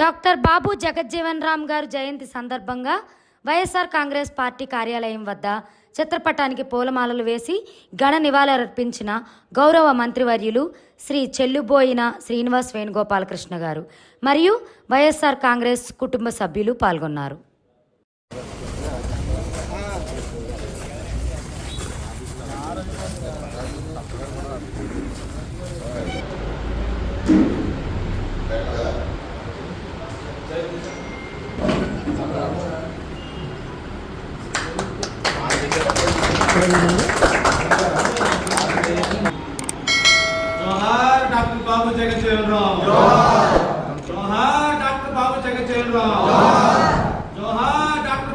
Doctor బాబు జగజ్జీవన్ రామ్ గారు జయంతి సందర్భంగా YSR Congress party కార్యాలయం వద్ద చిత్రపటానికి పూలమాలలు వేసి ఘన నివాళులర్పించిన గౌరవ మంత్రివర్యులు శ్రీ చెల్లుబోయిన శ్రీనివాస్ వేణుగోపాలకృష్ణ గారు మరియు వైఎస్ఆర్ కాంగ్రెస్ కుటుంబ సభ్యులు పాల్గొన్నారు. जोहार डॉक्टर बाबू जगजीवन राव। जोहार डॉक्टर बाबू जगजीवन राव। जोहार डॉक्टर